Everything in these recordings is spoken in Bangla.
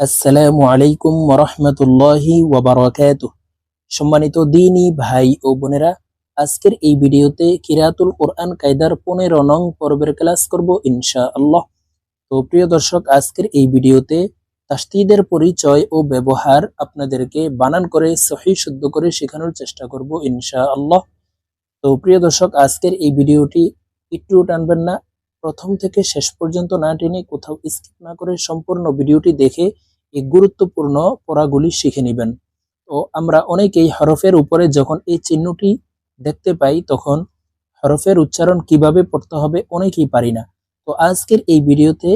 আসসালামু আলাইকুম ওরহমতুল্লাহি ওবরাকাত সম্মানিত দিনী ভাই ও বোনেরা, আজকের এই ভিডিওতে কিরাতুল কোরআন কায়দার পনেরো নং পর্বের ক্লাস করব ইনশা আল্লাহ তো প্রিয় দর্শক, আজকের এই ভিডিওতে তাস্তিদের পরিচয় ও ব্যবহার আপনাদেরকে বানান করে, সহি শুদ্ধ করে শেখানোর চেষ্টা করব ইনশা আল্লাহ তো প্রিয় দর্শক, আজকের এই ভিডিওটি একটু টানবেন না। প্রথম থেকে শেষ পর্যন্ত না টেনে কোথাও স্কিপ না করে সম্পূর্ণ ভিডিওটি দেখে এই গুরুত্বপূর্ণ পড়াগুলি শিখে নেবেন। তো আমরা অনেকেই হরফের উপরে যখন এই চিহ্নটি দেখতে পাই, তখন হরফের উচ্চারণ কীভাবে পড়তে হবে অনেকেই পারি না। তো আজকের এই ভিডিওতে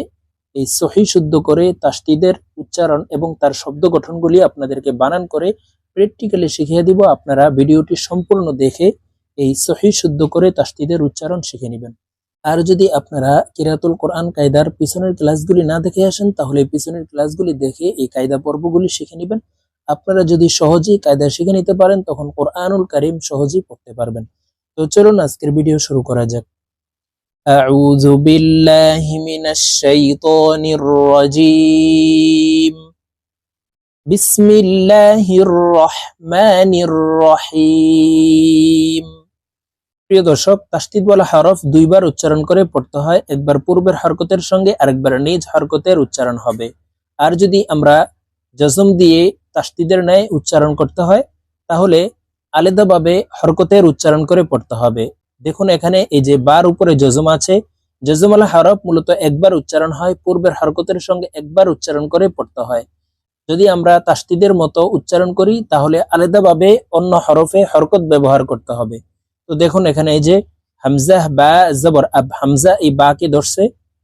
এই সহি শুদ্ধ করে তাস্তিদের উচ্চারণ এবং তার শব্দ গঠনগুলি আপনাদেরকে বানান করে প্র্যাকটিক্যালি শিখিয়ে দিব। আপনারা ভিডিওটি সম্পূর্ণ দেখে এই সহি শুদ্ধ করে তাস্তিদের উচ্চারণ শিখে নেবেন। আর যদি আপনারা কিরাতুল কোরআন কায়দার পিছনের ক্লাসগুলি না দেখে আসেন তাহলে এই পিছনের ক্লাসগুলি দেখে এই কায়দা পর্বগুলি শিখে নেবেন আপনারা যদি সহজেই কায়দা শিখে নিতে পারেন তখন কোরআনুল কারিম সহজেই পড়তে পারবেন তো চলুন আজকের ভিডিও শুরু করা যাক أعوذ بالله من الشيطان الرجيم بسم الله الرحمن الرحيم প্রিয় দর্শক তাস্তিদওয়ালা হরফ দুইবার উচ্চারণ করে পড়তে হয়। একবার পূর্বের হরকতের সঙ্গে, আরেকবার নিজ হরকতের উচ্চারণ হবে। আর যদি আমরা জজম দিয়ে তাস্তিদের ন্যায় উচ্চারণ করতে হয়, তাহলে আলাদাভাবে হরকতের উচ্চারণ করে পড়তে হবে। দেখুন এখানে এই যে বার উপরে জজম আছে। জজমালা হরফ মূলত একবার উচ্চারণ হয়, পূর্বের হরকতের সঙ্গে একবার উচ্চারণ করে পড়তে হয়। যদি আমরা তাস্তিদের মতো উচ্চারণ করি, তাহলে আলাদাভাবে অন্য হরফে হরকত ব্যবহার করতে হবে। তো দেখুন এখানে এই যে হামজাহ বা জবর, আব হামজা এই বা কে ধরছে,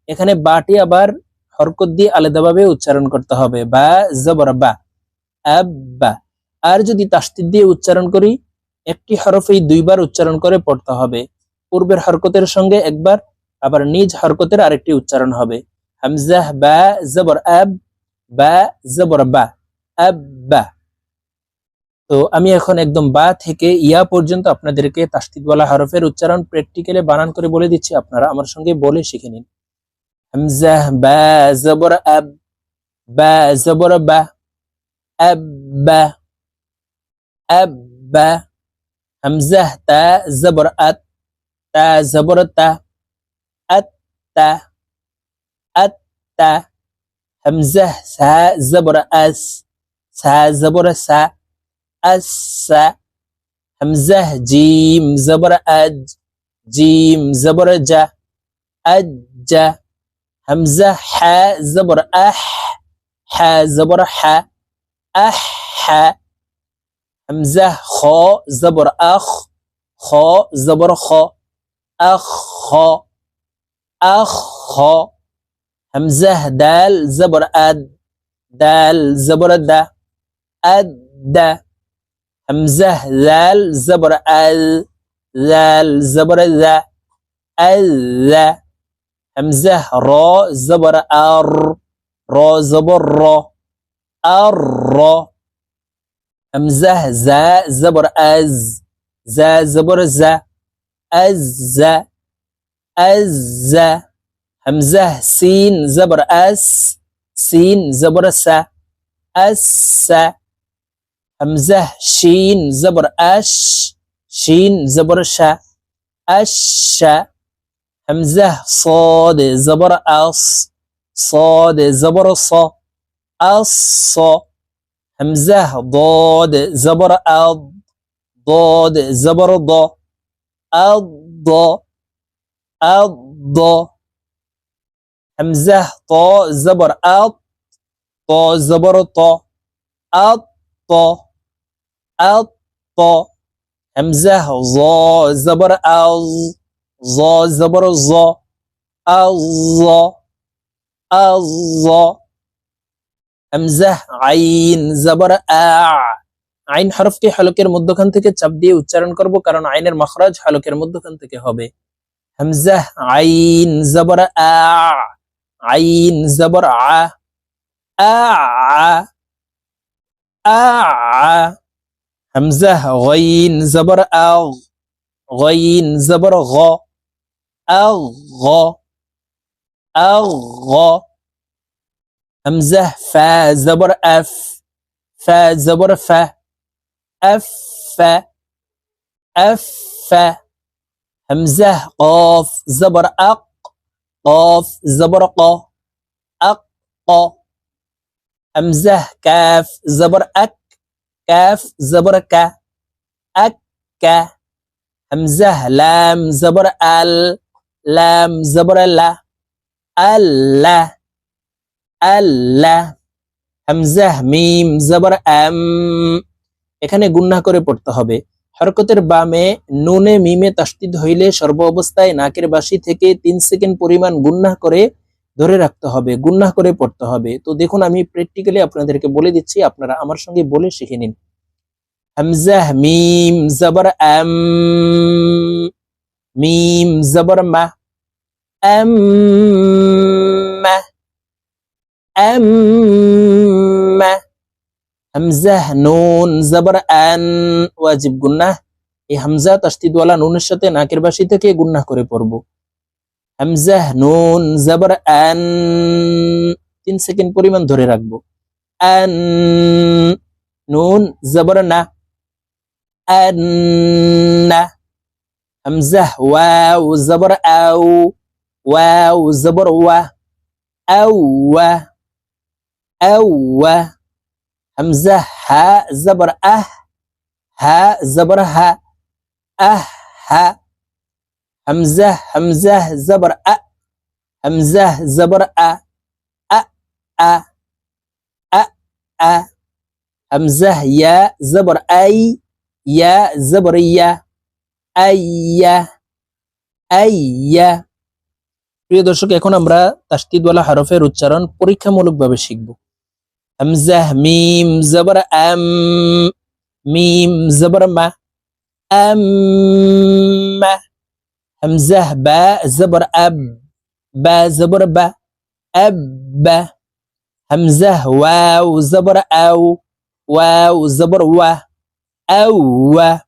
এখানে বাটি আবার হরকত দিয়ে আলাদাভাবে উচ্চারণ করতে হবে। বা, জবর, বা, আব, বা। আর যদি তাস্তিদ দিয়ে উচ্চারণ করি, একটি হরফেই দুইবার উচ্চারণ করে পড়তে হবে। পূর্বের হরকতের সঙ্গে একবার, আবার নিজ হরকতের আরেকটি উচ্চারণ হবে। হামজাহ বা, জবর, আব, বা, জবর, বা, আব, বা। তো আমি এখন একদম বা থেকে ইয়া পর্যন্ত আপনাদেরকে তাস্তিদওয়ালা হরফের উচ্চারণ প্র্যাকটিক্যালে বানান করে বলে দিচ্ছি, আপনারা আমার সঙ্গে বলে শিখে নিন। হামজাহ বা, জবর বা জবর, বা তা, জবর তা জবর, তা সা, জবর, আস, সা, জবর, সা أس همزة جيم زبر أج جيم زبر ج أج همزة ح زبر أح ح زبر ح أح همزة خ زبر أخ خ زبر خ أخ أخ همزة دال زبر أد دال زبر د أد همزة ذال زبر ال ذال زبر ذا ال همزة را زبر أر را زبر را أر همزة زا زبر از زا زبر زا از از همزة سين زبر أس سين زبر سا أس همزه شين زبر أش شين زبر شا. أش همزه صاد زبر أص. صاد زبر ص. أص همزه ضاد زبر أض. ضاد زبر ض. أض. أض. همزه طا زبر أط. طا زبر طا أط. আল ত হামজা জ জবর আল জ জবর জ আল জ আল জ হামজা আইন জবর আ আইন হরফটি হালকের মধ্যখান থেকে চাপ দিয়ে উচ্চারণ করব কারণ আইনের মখরাজ হালকের মধ্যখান থেকে হবে হামজা আইন জবর আ আইন জবর আ আ আ همزه غين زبر أغ غين زبر غا أغ اغا همزه فا زبر أف فا زبر فا أف أف همزه قاف زبر أق قاف زبر ق أق همزه كاف زبر أك জবর কা আক কা হামজা লাম জবর আল লাম জবর লা আল্লাহ আল্লাহ হামজাহ মিম জবর আম এখানে গুন্না করে পড়তে হবে। হরকতের বামে নুনে মিমে তাস্তিদ হইলে সর্ব অবস্থায় নাকের বাসি থেকে তিন সেকেন্ড পরিমাণ গুন্না করে ধরে রাখতে হবে গুন্না করে পড়তে হবে তো দেখুন আমি প্র্যাকটিক্যালি আপনাদেরকে বলে দিচ্ছি আপনারা আমার সঙ্গে বলে শিখে নিন হামজাহ মিম জবর আম মিম জবর মা আম মা أما হামজাহ নুন জবর আন ওয়াজিব গুন্নাহ এই হামজা তাসদিদওয়ালা নুনের সাথে নাকের বাসি থেকে গুন্নাহ করে পড়ব হামজাহ নুন জাবর আন তিন সেকেন্ড পরিমাণ ধরে রাখবো আন নুন জাবর না আন না হামজাহ ওয়াও জাবর আও ওয়াও জাবর ওয়া আও ওয়া আও ওয়া হামজাহ হা জাবর আহ হা জাবর হা আহ হা হামজাহ হামজাহ জবর আ হামজাহ জবর আ আ আ আ আ হামজাহ ইয়া জবর আই ইয়া জবর ইয়া আইয়া আইয়া প্রিয় দর্শক, এখন আমরা তাস্তিদওয়ালা হরফের উচ্চারণ পরীক্ষামূলকভাবে শিখব। হামজাহ মিম, জবর, আম। মিম, জবর, মা। আম্মা همزه با زبر اب. با زبر با. اب همزه واو زبر أو. واو زبر و. أو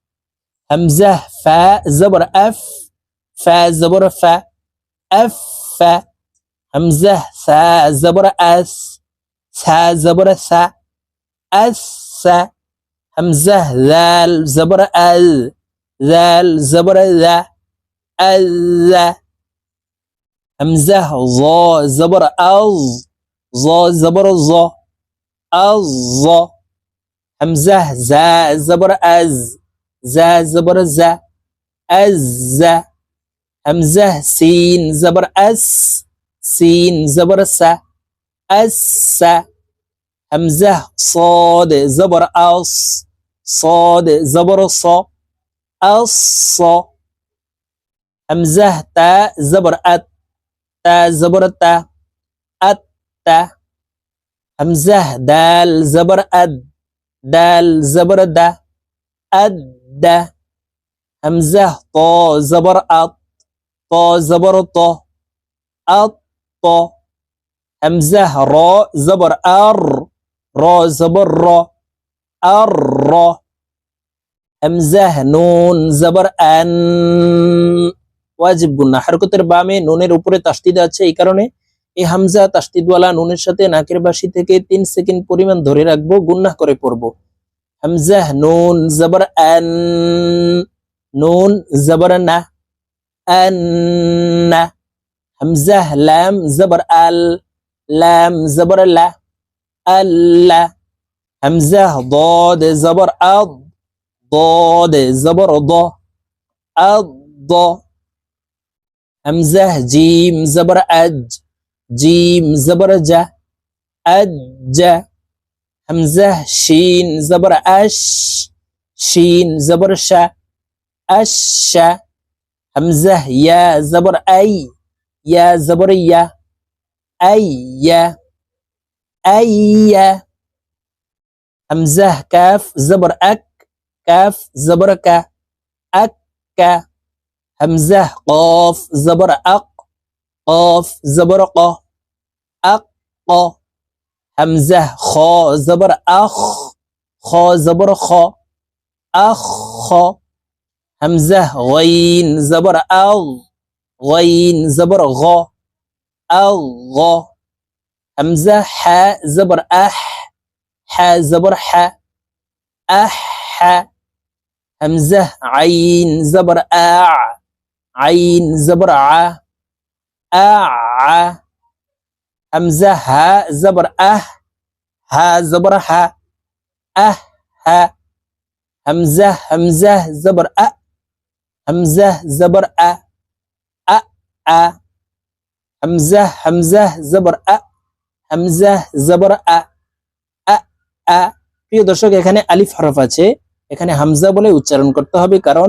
همزه فا زبر اف. فا زبر فا اف همزه سا زبر اس. سا زبر سا اس همزه ذال زبر ال. ذال زبر ذا ال همزة ظا زبر از ظا زبر ظا أظ. همزة ز زبر أز ز زبر زا أز همزة سين زبر أس. سين زبر سا أس. همزة صاد زبر أص. صاد زبر صا أص. همزه تا زبر أت تا زبر تا أت تا. همزه دال زبر أد دال زبر دا أد دا همزه طا زبر ات طا زبر طا ات طا همزه را زبر أر را زبر را أر را همزه نون زبر أن. ওয়াজিব গুন্না হারকতের বামে নুনের উপরে তাস্তিদ আছে এই কারণে এই হামজা তাস্তিদওয়ালা নুনের সাথে নাকের বাসি থেকে তিন সেকেন্ড পরিমাণ ধরে রাখবো গুন্না করে পড়বো হামজা নুন জবর আন নুন জবর না আন্না হামজা লাম জবর আল لام زبر لا ألا همزة ضاد زبر أض ضاد زبر ض أض همزة جيم زبر أج. جيم زبر ج أج همزة شين زبر أش. شين زبر ش أش همزة يا زبر أي. يا زبر يا. أي أي همزة كاف زبر أك. كاف زبر ك. أك همزه قاف زبر اق قاف زبر قا. اق قا. همزه خا زبر اخ خا زبر خا اخ خا همزه غين زبر اغ. غين زبر غا اغ همزه حا زبر اح. حا زبر حا اح حا همزه عين زبر اع. আইন জবর আ হামজা হা জবর আহ হা জবর হা আহ হা হামজা হামজা জবর আ হামজা জবর আ আ আ হামজা হামজা জবর আ হামজা জবর আ আ আ প্রিয় দর্শক, এখানে আলিফ হরফ আছে। এখানে হামজা বলে উচ্চারণ করতে হবে, কারণ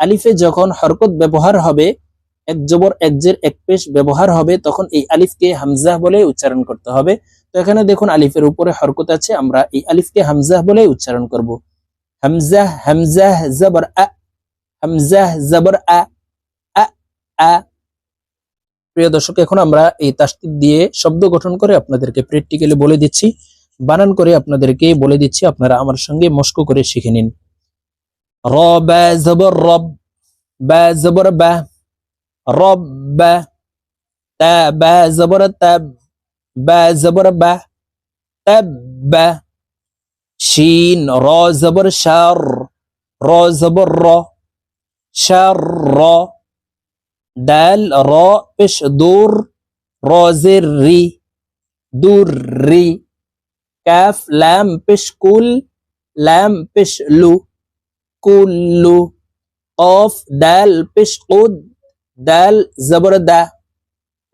আলিফে যখন হরকত ব্যবহার হবে, এক জবর, এক জের, এক পেশ ব্যবহার হবে, তখন এই আলিফকে হামজা বলে উচ্চারণ করতে হবে। তো এখানে দেখুন আলিফের উপরে হরকত আছে, আমরা এই আলিফকে হামজাহ বলে উচ্চারণ করব। হামজা হামজা, জবর, আ, হামজা, জবর, আ আ আ। প্রিয় দর্শক, এখন আমরা এই তাসদিদ দিয়ে শব্দ গঠন করে আপনাদেরকে প্র্যাকটিক্যালি বলে দিচ্ছি। বানান করে আপনাদেরকে বলে দিচ্ছি, আপনারা আমার সঙ্গে মস্ক করে শিখে নিন। র, বা জবর রব বা জবর বা রব বা তা, বা জবর তাব বা জবর বা তাব বা শিন, র জবর শার, র জবর র, শার, র, দাল, র, পেশ, দূর, র জের রি, দূর, রি, কাফ, লাম, পেশ, কুল, লাম, পেশ, লু كله قاف دال بش قد دال زبر دا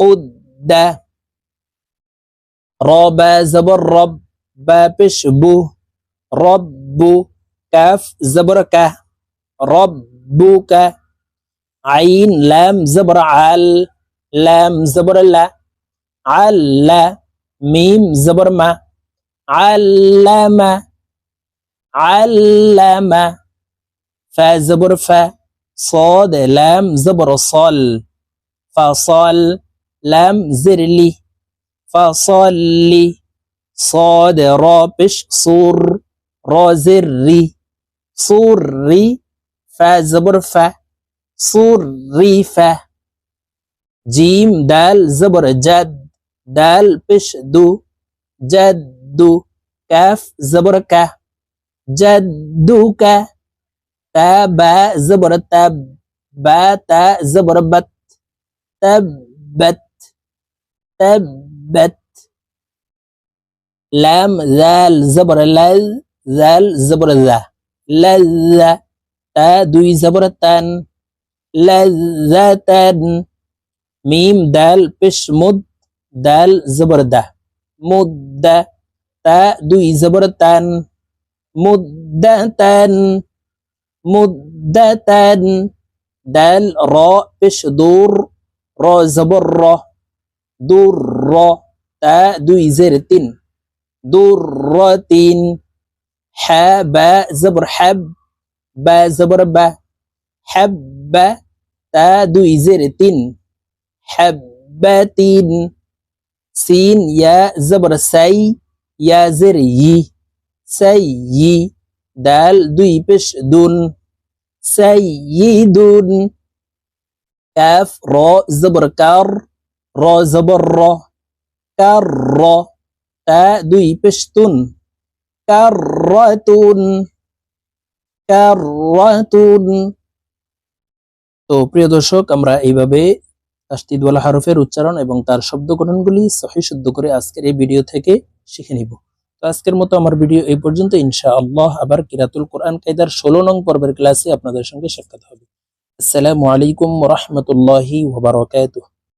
قد دا رابا زبر رب با بش بو رب كاف زبر كه ربك عين لام زبر عال لام زبر لا. عل ميم زبر ما. علم علم فزبر زبر ف صاد لام زبر صال فصال لام زر لي فصال لي صاد رابش صور را زر ري صور ري فزبر زبر ف صور ري ف جيم دال زبر جد دال بش دو جد دو كاف زبر كه جدك تا با زبر تب با تا زبر بت تبت تبت. لام زال زبر لز زال زبر ذا. لذ تا دوی زبر تن. لذتن. ميم دال بش مد دال زبر ده مد تا دوي زبر تن. مدتن মুদাতান দাল র পেশ দূর র জবর র দূর র তা দুই জের তিন দূর র তিন হ্যা বা জবর হ্যাব বা জবর বা হ্যাব বা তা দুই জের তিন হ্যাব বা তিন সিন ইয়া জবর সাই ইয়া জের ই সাই ই দাল দুই পেশ দুন, সাইয়িদুন, কাফ, র, জবর, কার, র, জবর, র, কার, র, তা দুই পেশ তুন কাররাতুন কাররাতুন তো প্রিয় দর্শক, আমরা এইভাবে তাস্তিদওয়ালা হারফের উচ্চারণ এবং তার শব্দ গঠনগুলি সহি শুদ্ধ করে আজকের এই ভিডিও থেকে শিখে নিব। তো আজকের মতো আমার ভিডিও এই পর্যন্ত। ইনশা আল্লাহ আবার কিরাতুল কোরআন কায়দার ষোলো নং পর্বের ক্লাসে আপনাদের সঙ্গে সাক্ষাৎ হবে। আসসালামু আলাইকুম রহমতুল্লাহি ওবরাকাতুহ